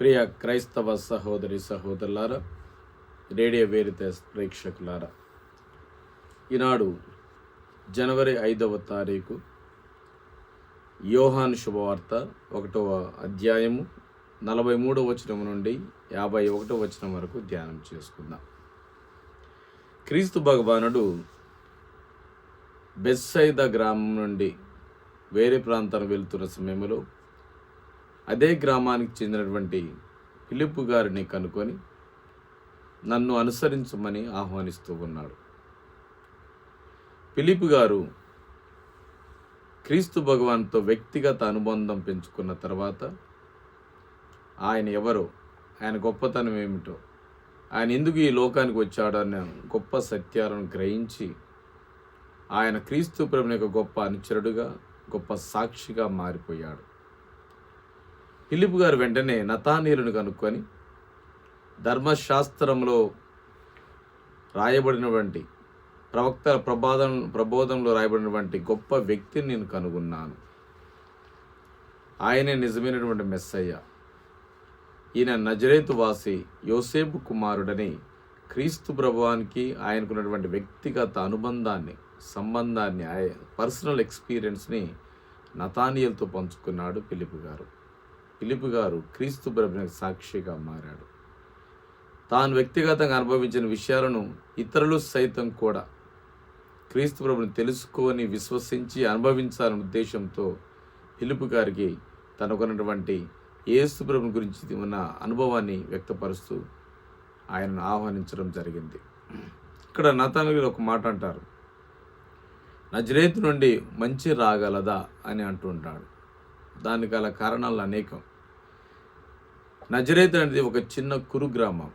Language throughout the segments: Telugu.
ప్రియ క్రైస్తవ సహోదరి సహోదరులారా రేడియో వేరిత ప్రేక్షకులారా ఈనాడు జనవరి ఐదవ తారీఖు యోహాన్ శుభవార్త ఒకటవ అధ్యాయము నలభై మూడవ వచనం నుండి యాభై ఒకటవ వచనం వరకు ధ్యానం చేసుకుందాం. క్రీస్తు భగవానుడు బెస్సైద గ్రామం నుండి వేరే ప్రాంతానికి వెళ్తున్న సమయంలో అదే గ్రామానికి చెందినటువంటి పిలుపు గారిని కనుకొని నన్ను అనుసరించమని ఆహ్వానిస్తూ ఉన్నాడు. పిలిపు గారు క్రీస్తు భగవాన్తో వ్యక్తిగత అనుబంధం పెంచుకున్న తర్వాత ఆయన ఎవరో ఆయన గొప్పతనం ఏమిటో ఆయన ఎందుకు ఈ లోకానికి వచ్చాడో అనే గొప్ప సత్యాలను గ్రహించి ఆయన క్రీస్తు ప్రభుని యొక్క గొప్ప అనుచరుడుగా గొప్ప సాక్షిగా మారిపోయాడు. ఫిలిప్ గారు వెంటనే నతానీయులను కనుక్కొని ధర్మశాస్త్రంలో రాయబడినటువంటి ప్రవక్తల ప్రబోధం ప్రబోధంలో రాయబడినటువంటి గొప్ప వ్యక్తిని నేను కనుగొన్నాను. ఆయనే నిజమైనటువంటి మెస్సయ్య. ఈయన నజరేతు వాసి యోసేపు కుమారుడని క్రీస్తు ప్రభువానికి ఆయనకున్నటువంటి వ్యక్తిగత అనుబంధాన్ని సంబంధాన్ని ఆయ పర్సనల్ ఎక్స్పీరియన్స్ని నతానియల్తో పంచుకున్నాడు పిలిపు గారు. పిలిపు గారు క్రీస్తు ప్రభునికి సాక్షిగా మారాడు. తాను వ్యక్తిగతంగా అనుభవించిన విషయాలను ఇతరులు సైతం కూడా క్రీస్తు ప్రభుని తెలుసుకొని విశ్వసించి అనుభవించాలనే ఉద్దేశంతో పిలుపు గారికి తనకున్నటువంటి ఏసు ప్రభుని గురించి ఉన్న అనుభవాన్ని వ్యక్తపరుస్తూ ఆయనను ఆహ్వానించడం జరిగింది. ఇక్కడ నతాను ఒక మాట అంటారు. నజరేతు నుండి మంచి రాగలదా అని అంటుంటాడు దానికి గల కారణాలు అనేకం. నజరేత్ అనేది ఒక చిన్న కురు గ్రామం.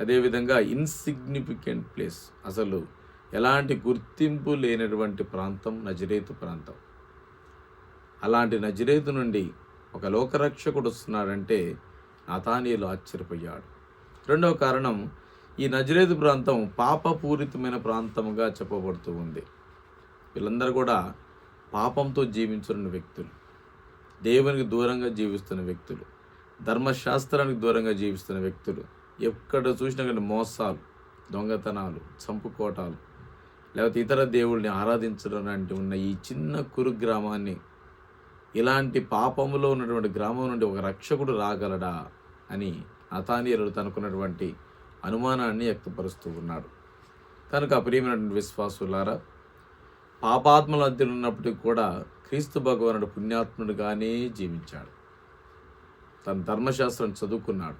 అదేవిధంగా ఇన్సిగ్నిఫికెంట్ ప్లేస్. అసలు ఎలాంటి గుర్తింపు లేనటువంటి ప్రాంతం నజరేతు ప్రాంతం. అలాంటి నజరేతు నుండి ఒక లోకరక్షకుడు వస్తున్నాడంటే నతానీయులు ఆశ్చర్యపోయాడు. రెండవ కారణం ఈ నజరేతు ప్రాంతం పాపపూరితమైన ప్రాంతముగా చెప్పబడుతూ ఉంది. వీళ్ళందరూ కూడా పాపంతో జీవించున్న వ్యక్తులు దేవునికి దూరంగా జీవిస్తున్న వ్యక్తులు ధర్మశాస్త్రానికి దూరంగా జీవిస్తున్న వ్యక్తులు ఎక్కడ చూసినా కానీ మోసాలు దొంగతనాలు చంపుకోటాలు లేకపోతే ఇతర దేవుల్ని ఆరాధించడం లాంటి ఉన్న ఈ చిన్న కురు గ్రామాన్ని ఇలాంటి పాపములో ఉన్నటువంటి గ్రామం నుండి ఒక రక్షకుడు రాగలడా అని అతానీయులు తనకున్నటువంటి అనుమానాన్ని వ్యక్తపరుస్తూ ఉన్నాడు. కనుక ప్రియమైనటువంటి విశ్వాసులారా పాపాత్మల మధ్యలో ఉన్నప్పటికీ కూడా క్రీస్తు భగవానుడు పుణ్యాత్ముడుగానే జీవించాడు. తన ధర్మశాస్త్రం చదువుకున్నాడు.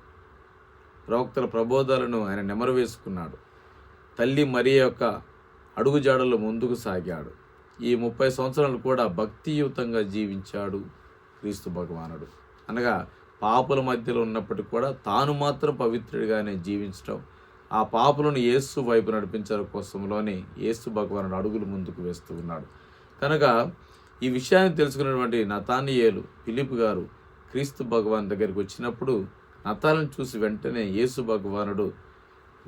ప్రవక్తల ప్రబోధాలను ఆయన నెమరు వేసుకున్నాడు. తల్లి మరి యొక్క అడుగుజాడలు ముందుకు సాగాడు. ఈ ముప్పై సంవత్సరాలు కూడా భక్తియుతంగా జీవించాడు క్రీస్తు భగవానుడు. అనగా పాపుల మధ్యలో ఉన్నప్పటికీ కూడా తాను మాత్రం పవిత్రుడిగానే జీవించడం ఆ పాపులను యేసు వైపు నడిపించడం కోసంలోనే యేసు భగవానుడు అడుగులు ముందుకు వేస్తూ ఉన్నాడు. కనుక ఈ విషయాన్ని తెలుసుకున్నటువంటి నతానియేలు పిలిపు గారు క్రీస్తు భగవాన్ దగ్గరికి వచ్చినప్పుడు నతాలను చూసి వెంటనే యేసు భగవానుడు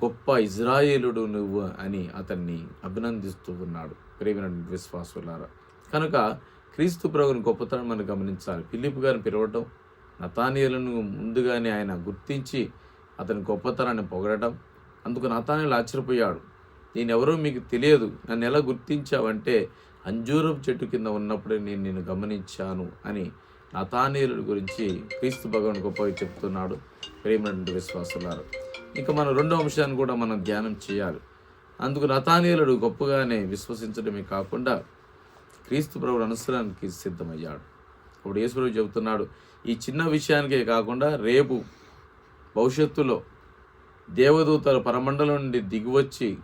గొప్ప ఇజ్రాయేలుడు నువ్వు అని అతన్ని అభినందిస్తూ ఉన్నాడు. ప్రేమిన విశ్వాసులారా కనుక క్రీస్తు ప్రభుని గొప్పతనం మనం గమనించాలి. పిలిపు గారిని పిలవటం నతానియలను ముందుగానే ఆయన గుర్తించి అతని గొప్పతనాన్ని పొగడటం అందుకు నతానీయులు ఆశ్చర్యపోయాడు. నేనెవరో మీకు తెలియదు. నన్ను ఎలా గుర్తించావంటే అంజూరపు చెట్టు కింద ఉన్నప్పుడే నేను నిన్ను గమనించాను అని నతానీయుల గురించి క్రీస్తు భగవాన్ గొప్పగా చెప్తున్నాడు. ప్రేమైనటువంటి విశ్వాసులారు ఇంకా మనం రెండో అంశాన్ని కూడా మనం ధ్యానం చేయాలి. అందుకు నతానీయులుడు గొప్పగానే విశ్వసించడమే కాకుండా క్రీస్తు ప్రభుడు అనుసరానికి సిద్ధమయ్యాడు. అప్పుడు యేసుప్రభు చెబుతున్నాడు ఈ చిన్న విషయానికే కాకుండా రేపు భవిష్యత్తులో దేవదూతలు పరమండలం నుండి దిగివచ్చి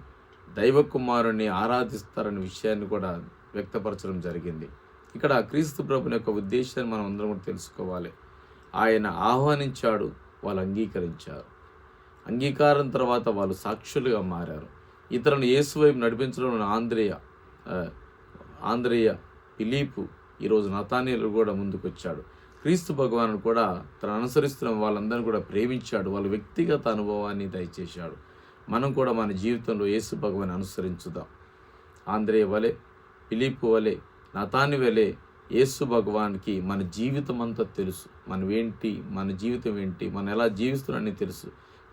దైవకుమారుణ్ణి ఆరాధిస్తారనే విషయాన్ని కూడా వ్యక్తపరచడం జరిగింది. ఇక్కడ క్రీస్తు ప్రభుని యొక్క ఉద్దేశాన్ని మనం అందరం కూడా తెలుసుకోవాలి. ఆయన ఆహ్వానించాడు వాళ్ళు అంగీకరించారు. అంగీకారం తర్వాత వాళ్ళు సాక్షులుగా మారారు. ఇతరులను యేసువైపు నడిపించడం ఆంధ్రేయ ఆంధ్రేయ పిలీపు ఈరోజు నతానీయులు కూడా ముందుకొచ్చాడు. క్రీస్తు భగవాను కూడా తను అనుసరిస్తున్న వాళ్ళందరినీ కూడా ప్రేమించాడు. వాళ్ళ వ్యక్తిగత అనుభవాన్ని దయచేశాడు. మనం కూడా మన జీవితంలో యేసు భగవాన్ అనుసరించుదాం. ఆంధ్రేయ వలె పిలీపు వలె నతాని వలె యేసు భగవాన్కి మన జీవితం అంతా తెలుసు. మనమేంటి మన జీవితం ఏంటి మనం ఎలా జీవిస్తున్నామని తెలుసు.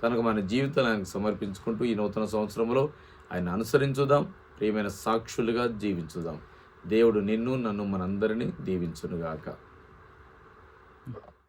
కనుక మన జీవితాన్ని ఆయనకు సమర్పించుకుంటూ ఈ నూతన సంవత్సరంలో ఆయన అనుసరించుదాం. ప్రియమైన సాక్షులుగా జీవించుదాం. దేవుడు నిన్ను నన్ను మనందరినీ దీవించునుగాక. Mm-hmm.